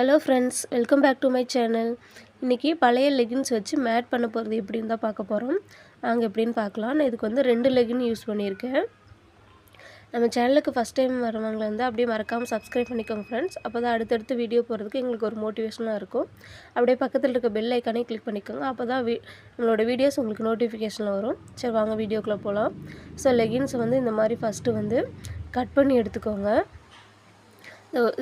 Hello friends welcome back to my channel இன்றைக்கி பழைய leggings வச்சு மேட் பண்ண போகிறது எப்படின்னு தான் பார்க்க போகிறோம் நாங்கள் எப்படின்னு பார்க்கலாம். நான் இதுக்கு வந்து ரெண்டு லெகின் யூஸ் பண்ணியிருக்கேன். நம்ம சேனலுக்கு ஃபஸ்ட் டைம் வரவங்கள வந்து அப்படியே மறக்காமல் சப்ஸ்கிரைப் பண்ணிக்கோங்க ஃப்ரெண்ட்ஸ் அப்போ தான் அடுத்தடுத்து வீடியோ போகிறதுக்கு எங்களுக்கு ஒரு மோட்டிவேஷனாக இருக்கும். அப்படியே பக்கத்தில் இருக்க பெல் ஐக்கானே கிளிக் பண்ணிக்கோங்க. அப்போ தான் வீ நம்மளோட வீடியோஸ் உங்களுக்கு நோட்டிஃபிகேஷனில் வரும். சரி வாங்க வீடியோக்குள்ளே போகலாம் ஸோ லெகின்ஸ் வந்து இந்த மாதிரி ஃபஸ்ட்டு வந்து கட் பண்ணி எடுத்துக்கோங்க.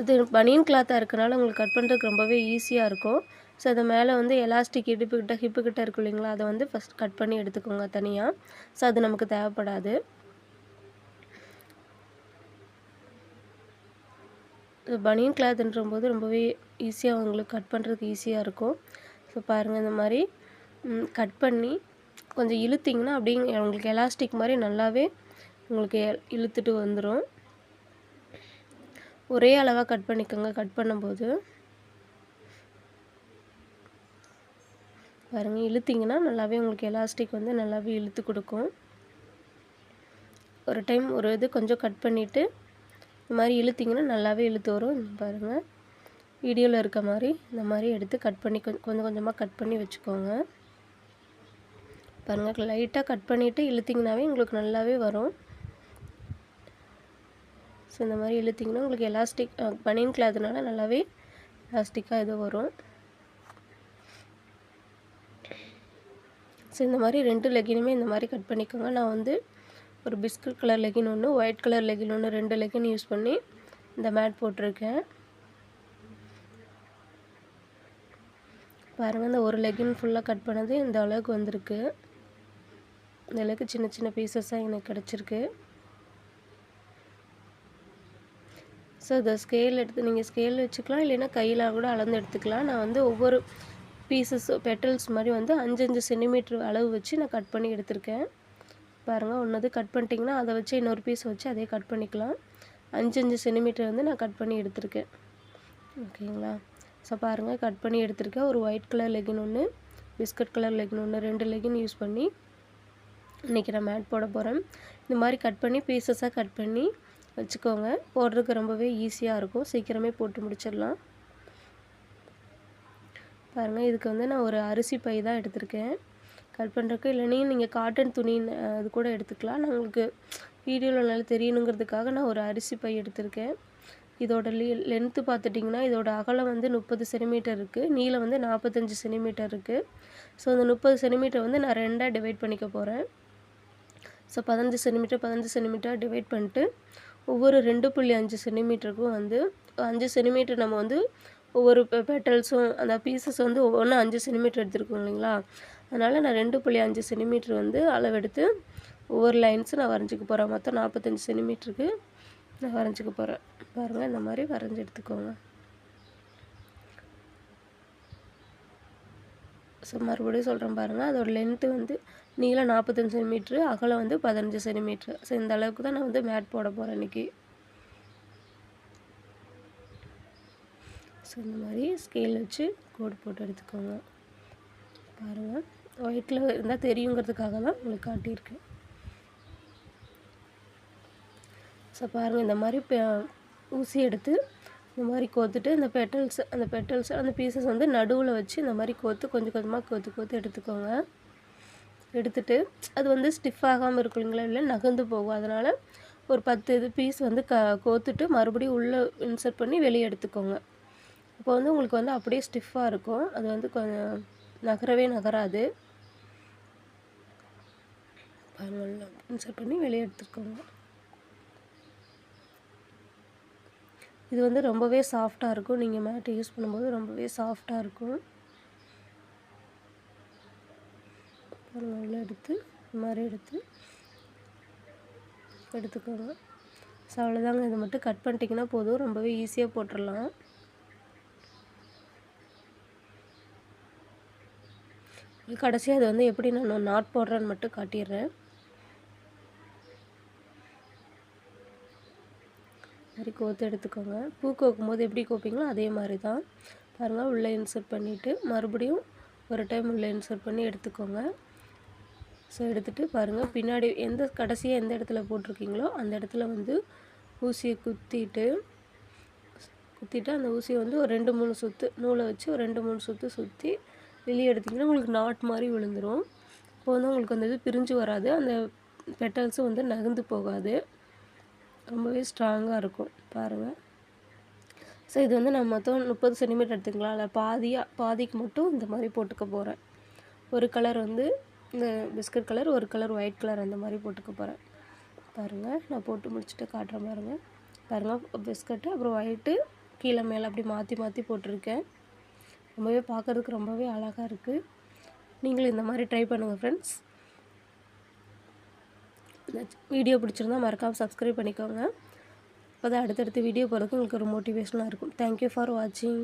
இது பனியன் கிளாத்தாக இருக்கனால உங்களுக்கு கட் பண்ணுறதுக்கு ரொம்பவே ஈஸியாக இருக்கும். ஸோ அது மேலே வந்து எலாஸ்டிக் இடுப்புக்கிட்ட ஹிப்புக்கிட்ட இருக்கும் இல்லைங்களா? அதை வந்து ஃபஸ்ட் கட் பண்ணி எடுத்துக்கோங்க தனியாக ஸோ அது நமக்கு தேவைப்படாது. பனியன் கிளாத்ன்ற போது ரொம்பவே ஈஸியாக உங்களுக்கு கட் பண்ணுறதுக்கு ஈஸியாக இருக்கும். ஸோ பாருங்கள் இந்த மாதிரி. கட் பண்ணி கொஞ்சம் இழுத்திங்கன்னா அப்படிங்க உங்களுக்கு எலாஸ்டிக் மாதிரி நல்லாவே உங்களுக்கு இழுத்துட்டு வந்துடும் ஒரே அளவாக கட் பண்ணிக்கோங்க. கட் பண்ணும்போது பாருங்கள் இழுத்திங்கன்னா நல்லாவே உங்களுக்கு எலாஸ்டிக் வந்து நல்லாவே இழுத்து கொடுக்கும். ஒரு டைம் ஒரு இது கொஞ்சம் கட் பண்ணிவிட்டு இந்த மாதிரி இழுத்திங்கன்னா நல்லாவே இழுத்து வரும். பாருங்கள் வீடியோவில் இருக்க மாதிரி இந்த மாதிரி எடுத்து கட் பண்ணி கொஞ்சம் கொஞ்சமாக கட் பண்ணி வச்சுக்கோங்க. பாருங்கள் லைட்டாக கட் பண்ணிவிட்டு இழுத்திங்கனாவே உங்களுக்கு நல்லாவே வரும். ஸோ இந்த மாதிரி இழுத்திங்கன்னா உங்களுக்கு எலாஸ்டிக் பனியன் கிளாத்னால நல்லாவே எலாஸ்டிக்காக இது வரும். ஸோ இந்த மாதிரி ரெண்டு லெகினுமே இந்த மாதிரி கட் பண்ணிக்கோங்க. நான் வந்து ஒரு பிஸ்கட் கலர் லெகின் ஒன்று ஒயிட் கலர் லெகின் ஒன்று ரெண்டு லெகின் யூஸ் பண்ணி இந்த மேட் போட்டிருக்கேன். பாருங்கள் இந்த ஒரு லெகின் ஃபுல்லாக கட் பண்ணது இந்த அளவுக்கு வந்திருக்கு. இந்த அளவுக்கு சின்ன சின்ன பீசஸாக எனக்கு கிடச்சிருக்கு. ஸோ இதை ஸ்கேல் எடுத்து நீங்கள் ஸ்கேல் வச்சுக்கலாம் இல்லைன்னா கையில் கூட அளந்து எடுத்துக்கலாம். நான் வந்து ஒவ்வொரு பீசஸ் பெட்டல்ஸ் மாதிரி வந்து அஞ்சு அஞ்சு சென்டிமீட்ரு அளவு வச்சு நான் கட் பண்ணி எடுத்திருக்கேன். பாருங்கள் ஒன்றது கட் பண்ணிட்டிங்கன்னா அதை வச்சு இன்னொரு பீஸ் வச்சு அதே கட் பண்ணிக்கலாம். அஞ்சஞ்சு சென்டிமீட்டர் வந்து நான் கட் பண்ணி எடுத்திருக்கேன். ஓகேங்களா? ஸோ பாருங்கள் கட் பண்ணி எடுத்திருக்கேன். ஒரு ஒயிட் கலர் லெகின் ஒன்று பிஸ்கட் கலர் லெகின் ஒன்று ரெண்டு லெகின் யூஸ் பண்ணி இன்றைக்கி நான் மேட் போட போகிறேன் இந்த மாதிரி கட் பண்ணி பீசஸாக கட் பண்ணி வச்சுக்கோங்க. போடுறதுக்கு ரொம்பவே ஈஸியாக இருக்கும். சீக்கிரமே போட்டு முடிச்சிடலாம். பாருங்கள் இதுக்கு வந்து நான் ஒரு அரிசி பை தான் எடுத்திருக்கேன். கட் பண்ணுறக்கு இல்லைனா நீங்கள் காட்டன் துணி அது கூட எடுத்துக்கலாம். நான் உங்களுக்கு வீடியோவில் நல்லா தெரியணுங்கிறதுக்காக நான் ஒரு அரிசி பை எடுத்திருக்கேன். இதோட லீ லென்த்து பார்த்துட்டிங்கன்னா இதோட அகலம் வந்து முப்பது சென்டிமீட்டர் இருக்குது நீளம் வந்து நாற்பத்தஞ்சு சென்டிமீட்டர் இருக்குது ஸோ அந்த முப்பது சென்டிமீட்டர் வந்து நான் ரெண்டாக டிவைட் பண்ணிக்க போகிறேன் ஸோ பதினஞ்சு சென்டிமீட்டர் பதினஞ்சு சென்டிமீட்டர் டிவைட் பண்ணிட்டு ஒவ்வொரு ரெண்டு புள்ளி அஞ்சு சென்டிமீட்டருக்கும் வந்து அஞ்சு சென்டிமீட்டர் நம்ம வந்து ஒவ்வொரு பெட்டல்ஸும் அந்த பீசஸ் வந்து ஒவ்வொன்றும் அஞ்சு சென்டிமீட்டர் எடுத்துருக்கோம் இல்லைங்களா? அதனால் நான் ரெண்டு புள்ளி அஞ்சு சென்டிமீட்டர் வந்து அளவெடுத்து ஒவ்வொரு லைன்ஸும் நான் வரைஞ்சிக்க போகிறேன் மொத்தம் நாற்பத்தஞ்சு சென்டிமீட்டருக்கு நான் வரைஞ்சிக்க போகிறேன் பாருங்கள் இந்த மாதிரி வரைஞ்சி எடுத்துக்கோங்க. ஸோ மறுபடியும் சொல்கிறேன் பாருங்கள் அதோட லென்த்து வந்து நீளம் நாற்பத்தஞ்சு சென்டிமீட்ரு அகலம் வந்து பதினஞ்சு சென்டிமீட்ரு ஸோ இந்த அளவுக்கு தான் நான் வந்து மேட் போட போகிறேன் இன்றைக்கி ஸோ இந்த மாதிரி ஸ்கேல் வச்சு கோடு போட்டு எடுத்துக்கோங்க. பாருங்கள் ஒயிட்டில் இருந்தால் தெரியுங்கிறதுக்காக தான் உங்களுக்கு காட்டியிருக்கேன். ஸோ பாருங்கள் இந்த மாதிரி ஊசி எடுத்து இந்த மாதிரி கோத்துட்டு இந்த பெட்டல்ஸ் அந்த பெட்டல்ஸ் அந்த பீசஸ் வந்து நடுவில் வச்சு இந்த மாதிரி கோத்து கொஞ்சம் கொஞ்சமாக கோத்து கோத்து எடுத்துக்கோங்க. எடுத்துட்டு அது வந்து ஸ்டிஃப் ஆகாமல் இருக்கும் இல்லைங்களா? இல்லை நகர்ந்து போகும். அதனால் ஒரு பத்து இது பீஸ் வந்து க கோத்துட்டு மறுபடியும் உள்ளே இன்சர்ட் பண்ணி வெளியே எடுத்துக்கோங்க. இப்போ வந்து உங்களுக்கு வந்து அப்படியே ஸ்டிஃபாக இருக்கும். அது வந்து கொஞ்சம் நகரவே நகராது. இன்சர்ட் பண்ணி வெளியே எடுத்துக்கோங்க. இது வந்து ரொம்பவே சாஃப்டாக இருக்கும். நீங்கள் மேட்டு யூஸ் பண்ணும்போது ரொம்பவே சாஃப்டாக இருக்கும். நல்லா எடுத்து இந்த மாதிரி எடுத்து எடுத்துக்கோங்க. ஸோ அவ்வளோதாங்க இதை மட்டும் கட் பண்ணிட்டிங்கன்னா போதும். ரொம்பவே ஈஸியாக போட்டுடலாம். கடைசியாக அது வந்து எப்படி நான் நாட் போடுறேன்னு மட்டும் காட்டிடுறேன். மாதிரி கோத்து எடுத்துக்கோங்க. பூ கோக்கும் போது எப்படி கோப்பீங்களோ அதே மாதிரி தான் பாருங்கள் உள்ளே இன்சர்ட் பண்ணிவிட்டு மறுபடியும் ஒரு டைம் உள்ளே இன்சர்ட் பண்ணி எடுத்துக்கோங்க. ஸோ எடுத்துகிட்டு பாருங்கள் பின்னாடி எந்த கடைசியாக எந்த இடத்துல போட்டிருக்கீங்களோ அந்த இடத்துல வந்து ஊசியை குத்திட்டு குத்திட்டு அந்த ஊசியை வந்து ஒரு ரெண்டு மூணு சுற்று நூலை வச்சு ஒரு ரெண்டு மூணு சுற்று சுற்றி வெளியே எடுத்திங்கன்னா உங்களுக்கு நாட் மாதிரி விழுந்துடும் இப்போ வந்து உங்களுக்கு அந்த இது பிரிஞ்சு வராது. அந்த பெட்டல்ஸும் வந்து நகர்ந்து போகாது. ரொம்பவே ஸ்ட்ராங்காக இருக்கும். பாருங்கள் ஸோ இது வந்து நான் மொத்தம் முப்பது சென்டிமீட்டர் எடுத்துக்கலாம். இல்லை பாதியாக பாதிக்கு மட்டும் இந்த மாதிரி போட்டுக்க போகிறேன் ஒரு கலர் வந்து இந்த பிஸ்கட் கலர் ஒரு கலர் ஒயிட் கலர் அந்த மாதிரி போட்டுக்க போகிறேன் பாருங்கள் நான் போட்டு முடிச்சுட்டு காட்டுறேன் பாருங்கள் பாருங்கள் பிஸ்கட்டு அப்புறம் ஒயிட்டு கீழே மேலே அப்படி மாற்றி மாற்றி போட்டிருக்கேன். ரொம்பவே பார்க்குறதுக்கு ரொம்பவே அழகாக இருக்குது நீங்களும் இந்த மாதிரி ட்ரை பண்ணுங்கள் ஃப்ரெண்ட்ஸ் வீடியோ பிடிச்சிருந்தா மறக்காமல் சப்ஸ்கிரைப் பண்ணிக்கோங்க. அப்போ தான் அடுத்தடுத்து வீடியோ போகிறதுக்கு உங்களுக்கு ஒரு மோட்டிவேஷனாக இருக்கும். தேங்க்யூ ஃபார் வாட்சிங்